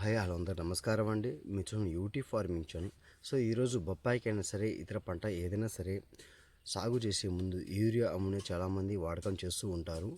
Hi hello అందరు. నమస్కారం అండి. మీ చూడండి యూటీ ఫార్మింగ్ చూడండి సో ఈరోజు బొప్పాయికైనా సరే ఇతర పంట ఏదైనా సరే సాగు చేసే ముందు యూరియా అమ్మునే చాలామంది వాడకం చేస్తూ ఉంటారు.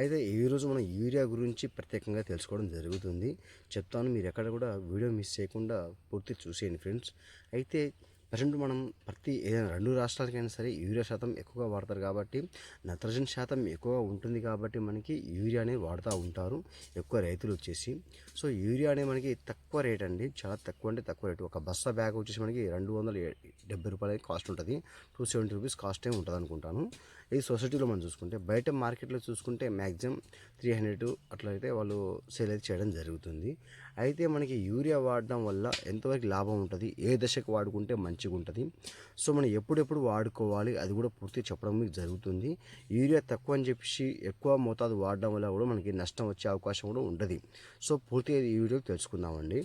అయితే ఈరోజు మనం యూరియా గురించి ప్రత్యేకంగా తెలుసుకోవడం జరుగుతుంది. చెప్తాను మీరు ఎక్కడ కూడా వీడియో మిస్ చేయకుండా పూర్తి చూసేయండి ఫ్రెండ్స్. అయితే ప్రజెంట్ మనం ప్రతి ఏదైనా రెండు రాష్ట్రాలకైనా సరే యూరియా శాతం ఎక్కువగా వాడతారు కాబట్టి నత్రజని శాతం ఎక్కువగా ఉంటుంది కాబట్టి మనకి యూరియా అనేది వాడుతూ ఉంటారు ఎక్కువ రైతులు వచ్చేసి. సో యూరియా అనేది మనకి తక్కువ రేట్ అండి. చాలా తక్కువ అంటే తక్కువ రేటు. ఒక బస్తా బ్యాగ్ వచ్చేసి మనకి రెండు వందల డెబ్బై రూపాయలు కాస్ట్ ఉంటుంది. టూ సెవెంటీ రూపీస్ కాస్ట్ ఏమి ఉంటుంది అనుకుంటాను. ఈ సొసైటీలో మనం చూసుకుంటే బయట మార్కెట్లో చూసుకుంటే మ్యాక్సిమం త్రీ హండ్రెడ్ అట్లా అయితే వాళ్ళు సేల్ అయితే చేయడం జరుగుతుంది. అయితే మనకి యూరియా వాడడం వల్ల ఎంతవరకు లాభం ఉంటుంది? ఏ దశకు వాడుకుంటే మంచి మంచిగా ఉంటుంది. సో మనం ఎప్పుడెప్పుడు వాడుకోవాలి అది కూడా పూర్తి చెప్పడం మీకు జరుగుతుంది. యూరియా తక్కువ అని చెప్పేసి ఎక్కువ మోతాదు వాడడం వల్ల కూడా మనకి నష్టం వచ్చే అవకాశం కూడా ఉంటుంది సో పూర్తిగా ఈ వీడియో తెలుసుకుందామండి.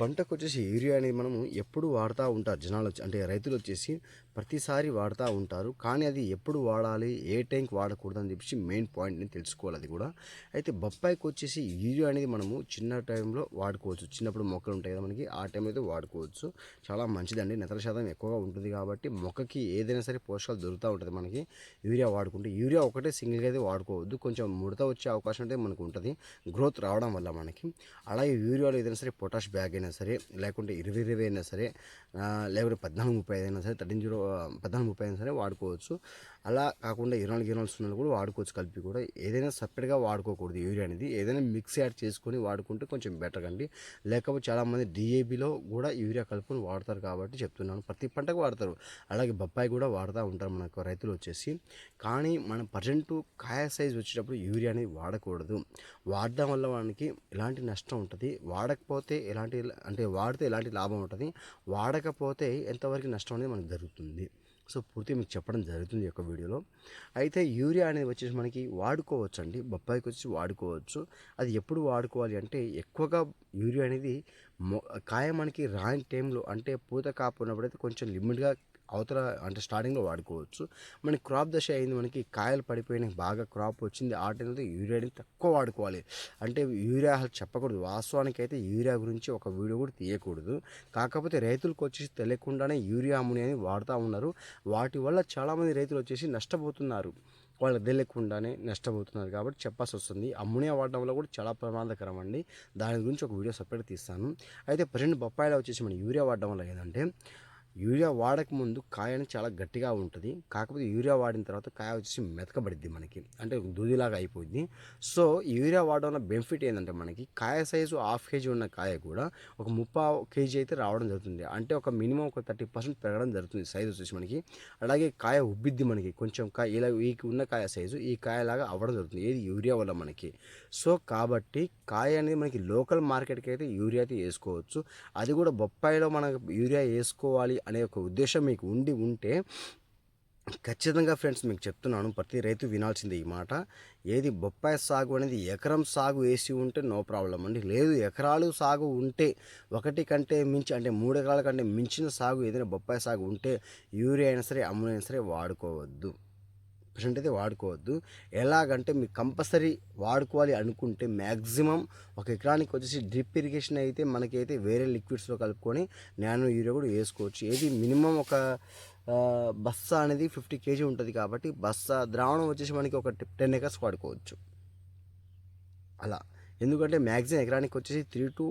పంటకు వచ్చేసి యూరియా అనేది మనము ఎప్పుడు వాడుతూ ఉంటారు జనాలు వచ్చి అంటే రైతులు వచ్చేసి ప్రతిసారి వాడుతూ ఉంటారు. కానీ అది ఎప్పుడు వాడాలి ఏ టైంకి వాడకూడదు అని చెప్పేసి మెయిన్ పాయింట్ని తెలుసుకోవాలి అది కూడా. అయితే బొప్పాయికి వచ్చేసి యూరియా అనేది మనము చిన్న టైంలో వాడుకోవచ్చు. చిన్నప్పుడు మొక్కలు ఉంటాయి కదా మనకి ఆ టైంలో అయితే వాడుకోవచ్చు. చాలా మంచిదండి. నిద్ర శాతం ఎక్కువగా ఉంటుంది కాబట్టి మొక్కకి ఏదైనా సరే పోషకాలు దొరుకుతూ ఉంటుంది మనకి. యూరియా వాడుకుంటే యూరియా ఒకటే సింగిల్గా అయితే వాడుకోవద్దు. కొంచెం ముడత వచ్చే అవకాశం అయితే మనకు ఉంటుంది. గ్రోత్ రావడం వల్ల మనకి. అలాగే యూరియాలో ఏదైనా సరే పొటాష్ బ్యాగ్ అయినా సరే లేకుంటే ఇరవై ఇరవై అయినా సరే లేకుంటే పద్నాలుగు ముప్పై ఐదు అయినా సరే థర్టీన్ జీరో పద్నాలుగు ముప్పై అయినా సరే వాడుకోవచ్చు. అలా కాకుండా ఇరవై నాలుగు ఇరవై సున్నాలు కూడా వాడుకోవచ్చు కలిపి కూడా. ఏదైనా సపరేట్గా వాడుకోకూడదు యూరియా అనేది. ఏదైనా మిక్స్ యాడ్ చేసుకొని వాడుకుంటే కొంచెం బెటర్ అండి. లేకపోతే చాలామంది డిఏబిలో కూడా యూరియా కలుపుకొని వాడతారు కాబట్టి చెప్తున్నాను. ప్రతి పంటకు వాడతారు. అలాగే బొప్పాయి కూడా వాడుతూ ఉంటారు మనకు రైతులు వచ్చేసి. కానీ మన ప్రజెంట్ కాయ సైజ్ వచ్చేటప్పుడు యూరియా అనేది వాడకూడదు. వాడడం వల్ల మనకి ఎలాంటి నష్టం ఉంటుంది? వాడకపోతే ఎలాంటి అంటే వాడితే ఎలాంటి లాభం ఉంటుంది? వాడకపోతే ఎంతవరకు నష్టం అనేది మనకు జరుగుతుంది? సో పూర్తి మీకు చెప్పడం జరుగుతుంది ఈ యొక్క వీడియోలో. అయితే యూరియా అనేది వచ్చేసి మనకి వాడుకోవచ్చు అండి బొప్పాయికి వచ్చి వాడుకోవచ్చు. అది ఎప్పుడు వాడుకోవాలి అంటే ఎక్కువగా యూరియా అనేది మొ కాయ మనకి రాని టైంలో అంటే పూత కాపు ఉన్నప్పుడైతే కొంచెం లిమిట్గా అవతల అంటే స్టార్టింగ్లో వాడుకోవచ్చు. మనకి క్రాప్ దశ అయింది మనకి కాయలు పడిపోయినాయి బాగా క్రాప్ వచ్చింది ఆ టైంలో యూరియాని తక్కువ వాడుకోవాలి. అంటే యూరియా అసలు చెప్పకూడదు. వాస్తవానికి అయితే యూరియా గురించి ఒక వీడియో కూడా తీయకూడదు. కాకపోతే రైతులకు వచ్చేసి తెలియకుండానే యూరియా అమ్ముని అని వాడుతూ ఉన్నారు. వాటి వల్ల చాలామంది రైతులు వచ్చేసి నష్టపోతున్నారు. వాళ్ళకి తెలియకుండానే నష్టపోతున్నారు కాబట్టి చెప్పాల్సి వస్తుంది. అమ్మునియా వాడడం వల్ల కూడా చాలా ప్రమాదకరం అండి. దాని గురించి ఒక వీడియో సపరేట్ తీస్తాను. అయితే ప్రజెంట్ బొప్పాయిలో వచ్చేసి మన యూరియా వాడడం వల్ల ఏంటంటే యూరియా వాడక ముందు కాయ అనేది చాలా గట్టిగా ఉంటుంది. కాకపోతే యూరియా వాడిన తర్వాత కాయ వచ్చేసి మెతకబడిద్ది మనకి. అంటే దూదిలాగా అయిపోయింది సో యూరియా వాడడం వల్ల బెనిఫిట్ ఏంటంటే మనకి కాయ సైజు హాఫ్ కేజీ ఉన్న కాయ కూడా ఒక ముప్పా కేజీ అయితే రావడం జరుగుతుంది. అంటే ఒక మినిమం ఒక థర్టీ పర్సెంట్ పెరగడం జరుగుతుంది సైజు వచ్చేసి మనకి. అలాగే కాయ ఉబ్బిద్ది మనకి. కొంచెం కాయ ఇలా ఈ ఉన్న కాయ సైజు ఈ కాయలాగా అవ్వడం జరుగుతుంది. ఏది యూరియా వల్ల మనకి. సో కాబట్టి కాయ అనేది మనకి లోకల్ మార్కెట్కి అయితే యూరియా అయితే వేసుకోవచ్చు. అది కూడా బొప్పాయిలో మనకు యూరియా వేసుకోవాలి అనే ఒక ఉద్దేశం మీకు ఉండి ఉంటే ఖచ్చితంగా ఫ్రెండ్స్ మీకు చెప్తున్నాను ప్రతి రైతు వినాల్సిందే ఈ మాట. ఏది బొప్పాయి సాగు అనేది ఎకరం సాగు వేసి ఉంటే నో ప్రాబ్లం అండి. లేదు ఎకరాలు సాగు ఉంటే ఒకటి కంటే మించి అంటే మూడు ఎకరాల కంటే మించిన సాగు ఏదైనా బొప్పాయి సాగు ఉంటే యూరియా అయినా సరే అమ్మునైనా సరే వాడుకోవద్దు. పర్సెంట్ అయితే వాడుకోవద్దు. ఎలాగంటే మీకు కంపల్సరీ వాడుకోవాలి అనుకుంటే మ్యాక్సిమం ఒక ఎకరానికి వచ్చేసి డ్రిప్ ఇరిగేషన్ అయితే మనకైతే వేరే లిక్విడ్స్లో కలుపుకొని నానో యూరియా కూడా వేసుకోవచ్చు. ఏది మినిమం ఒక బస్సా అనేది ఫిఫ్టీ కేజీ ఉంటుంది కాబట్టి బస్సా ద్రావణం వచ్చేసి మనకి ఒక టెన్ ఎకర్స్ వాడుకోవచ్చు. అలా. ఎందుకంటే మ్యాక్సిమం ఎకరానికి వచ్చేసి త్రీ టు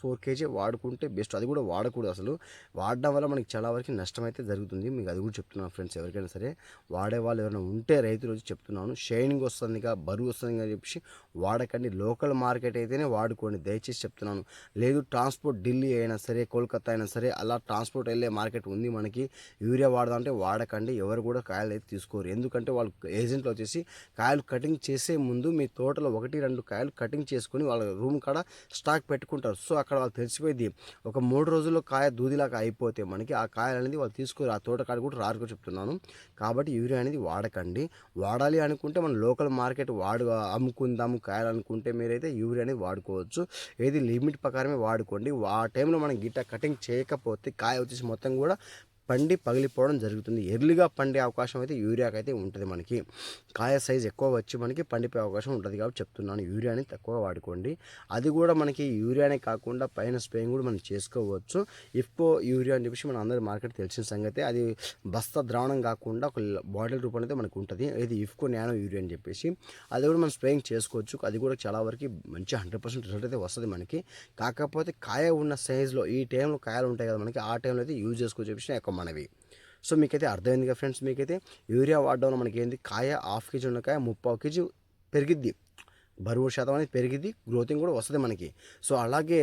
ఫోర్ కేజీ వాడుకుంటే బెస్ట్. అది కూడా వాడకూడదు అసలు. వాడడం వల్ల మనకి చాలా వరకు నష్టం అయితే జరుగుతుంది. మీకు అది కూడా చెప్తున్నాను ఫ్రెండ్స్ ఎవరికైనా సరే. వాడే వాళ్ళు ఎవరైనా ఉంటే రైతులు వచ్చి చెప్తున్నాను షైనింగ్ వస్తుంది బరువు వస్తుంది అని చెప్పి వాడకండి. లోకల్ మార్కెట్ అయితేనే వాడుకోండి. దయచేసి చెప్తున్నాను. లేదు ట్రాన్స్పోర్ట్ ఢిల్లీ అయినా సరే కోల్కతా అయినా సరే అలా ట్రాన్స్పోర్ట్ వెళ్ళే మార్కెట్ ఉంది మనకి. యూరియా వాడదామంటే వాడకండి. ఎవరు కూడా కాయలు అయితే తీసుకోరు. ఎందుకంటే వాళ్ళు ఏజెంట్లు వచ్చేసి కాయలు కటింగ్ చేసే ముందు మీ తోటలో ఒకటి రెండు కాయలు కటింగ్ చేసుకొని వాళ్ళ రూమ్ కాడ స్టాక్ పెట్టుకుంటారు. సో అక్కడ వాళ్ళు తెలిసిపోయింది. ఒక మూడు రోజుల్లో కాయ దూదిలాగా అయిపోతే మనకి ఆ కాయలు అనేది వాళ్ళు తీసుకుని ఆ తోటకాడ కూడా రారుగా చెప్తున్నాను. కాబట్టి యూరియా అనేది వాడకండి. వాడాలి అనుకుంటే మనం లోకల్ మార్కెట్ వాడు అమ్ముకుందాము కాయలు అనుకుంటే మీరైతే యూరియా అనేది వాడుకోవచ్చు. ఏది లిమిట్ ప్రకారమే వాడుకోండి. ఆ టైంలో మనం గిట్ట కటింగ్ చేయకపోతే కాయ వచ్చేసి మొత్తం కూడా పండి పగిలిపోవడం జరుగుతుంది. ఎర్లీగా పండే అవకాశం అయితే యూరియాకైతే అయితే ఉంటుంది మనకి. కాయ సైజ్ ఎక్కువ వచ్చి మనకి పండిపోయే అవకాశం ఉంటుంది కాబట్టి చెప్తున్నాను. యూరియాని తక్కువ వాడుకోండి. అది కూడా మనకి యూరియానే కాకుండా పైన స్ప్రేయింగ్ కూడా మనం చేసుకోవచ్చు. ఇఫ్కో యూరియా అని చెప్పేసి మన అందరి మార్కెట్ తెలిసిన సంగతి. అది బస్తా ద్రావణం కాకుండా ఒక బాటిల్ రూపంలో అయితే మనకు ఉంటుంది. ఇది ఇఫ్కో నానో యూరియా అని చెప్పేసి. అది కూడా మనం స్ప్రేయింగ్ చేసుకోవచ్చు. అది కూడా చాలా వరకు మంచి హండ్రెడ్ పర్సెంట్ రిజల్ట్ అయితే వస్తుంది మనకి. కాకపోతే కాయ ఉన్న సైజులో ఈ టైంలో కాయలు ఉంటాయి కదా మనకి ఆ టైంలో అయితే యూజ్ చేసుకోవచ్చు చెప్పేసి మనవి. సో మీకైతే అర్థమైంది కదా ఫ్రెండ్స్? మీకైతే యూరియా వాడడం వల్ల మనకి ఏంది కాయ హాఫ్ కేజీ ఉన్న కాయ ముప్పావు కేజీ పెరిగిద్ది. బరువు శాతం అనేది పెరిగింది గ్రోతింగ్ కూడా వస్తుంది మనకి. సో అలాగే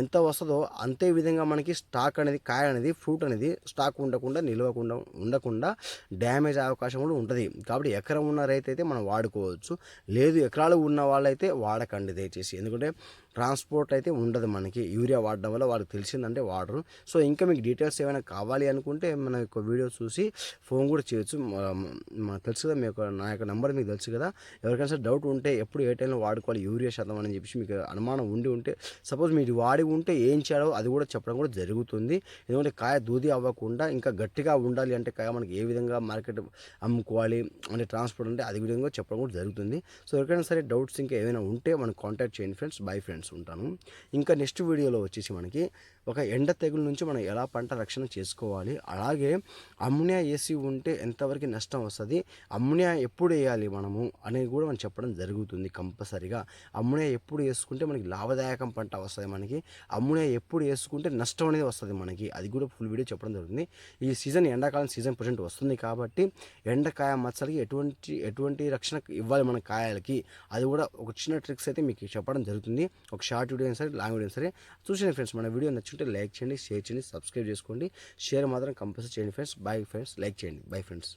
ఎంత వస్తుందో అంతే విధంగా మనకి స్టాక్ అనేది కాయ అనేది ఫ్రూట్ అనేది స్టాక్ ఉండకుండా నిలవకుండా ఉండకుండా డ్యామేజ్ అయ్యే అవకాశం కూడా ఉంటుంది. కాబట్టి ఎకరం ఉన్న రైతు అయితే మనం వాడుకోవచ్చు. లేదు ఎకరాలు ఉన్న వాళ్ళైతే వాడకండి దయచేసి. ఎందుకంటే ట్రాన్స్పోర్ట్ అయితే ఉండదు మనకి. యూరియా వాడడం వల్ల వాళ్ళకి తెలిసిందంటే వాడరు. సో ఇంకా మీకు డీటెయిల్స్ ఏమైనా కావాలి అనుకుంటే మన యొక్క వీడియో చూసి ఫోన్ కూడా చేయొచ్చు. తెలుసు కదా మీ యొక్క నా యొక్క నెంబర్ మీకు తెలుసు కదా. ఎవరికైనా డౌట్ ఉంటే ఎప్పుడు ఏ టైంలో వాడుకోవాలి యూరియా శాతం అని చెప్పేసి మీకు అనుమానం ఉండి ఉంటే సపోజ్ మీరు వాడి ఉంటే ఏం చేయాలో అది కూడా చెప్పడం కూడా జరుగుతుంది. ఎందుకంటే కాయ దూది అవ్వకుండా ఇంకా గట్టిగా ఉండాలి అంటే కాయ మనకి ఏ విధంగా మార్కెట్ అమ్ముకోవాలి అంటే ట్రాన్స్పోర్ట్ అంటే అది విధంగా చెప్పడం కూడా జరుగుతుంది. సో ఎవరికైనా సరే డౌట్స్ ఇంకా ఏమైనా ఉంటే మనం కాంటాక్ట్ చేయండి ఫ్రెండ్స్. బై ఫ్రెండ్స్ ఉంటాను. ఇంకా నెక్స్ట్ వీడియోలో వచ్చేసి మనకి ఒక ఎండ తెగుల నుంచి మనం ఎలా పంట రక్షణ చేసుకోవాలి? అలాగే అమ్మునియా వేసి ఉంటే ఎంతవరకు నష్టం వస్తుంది? అమ్మునియా ఎప్పుడు వేయాలి మనము? అనేది కూడా మనం చెప్పడం జరుగుతుంది కంపల్సరిగా. అమ్మునియా ఎప్పుడు వేసుకుంటే మనకి లాభదాయకం పంట వస్తుంది మనకి? అమ్మునియా ఎప్పుడు వేసుకుంటే నష్టం అనేది వస్తుంది మనకి? అది కూడా ఫుల్ వీడియో చెప్పడం జరుగుతుంది. ఈ సీజన్ ఎండాకాలం సీజన్ ప్రజెంట్ వస్తుంది కాబట్టి ఎండకాయ మచ్చలకి ఎటువంటి ఎటువంటి రక్షణ ఇవ్వాలి మన కాయలకి? అది కూడా ఒక చిన్న ట్రిక్స్ అయితే మీకు చెప్పడం జరుగుతుంది. ఒక షార్ట్ వీడియో అయినా సరే లాంగ్ వీడియో అయినా సరే చూసిన ఫ్రెండ్స్. మన వీడియో నచ్చుంటే లైక్ చేయండి షేర్ చేయండి సబ్స్క్రైబ్ చేసుకోండి. షేర్ మాత్రం కంపల్సరీ చేయండి ఫ్రెండ్స్. Bye friends. లైక్ చేయండి. Bye friends.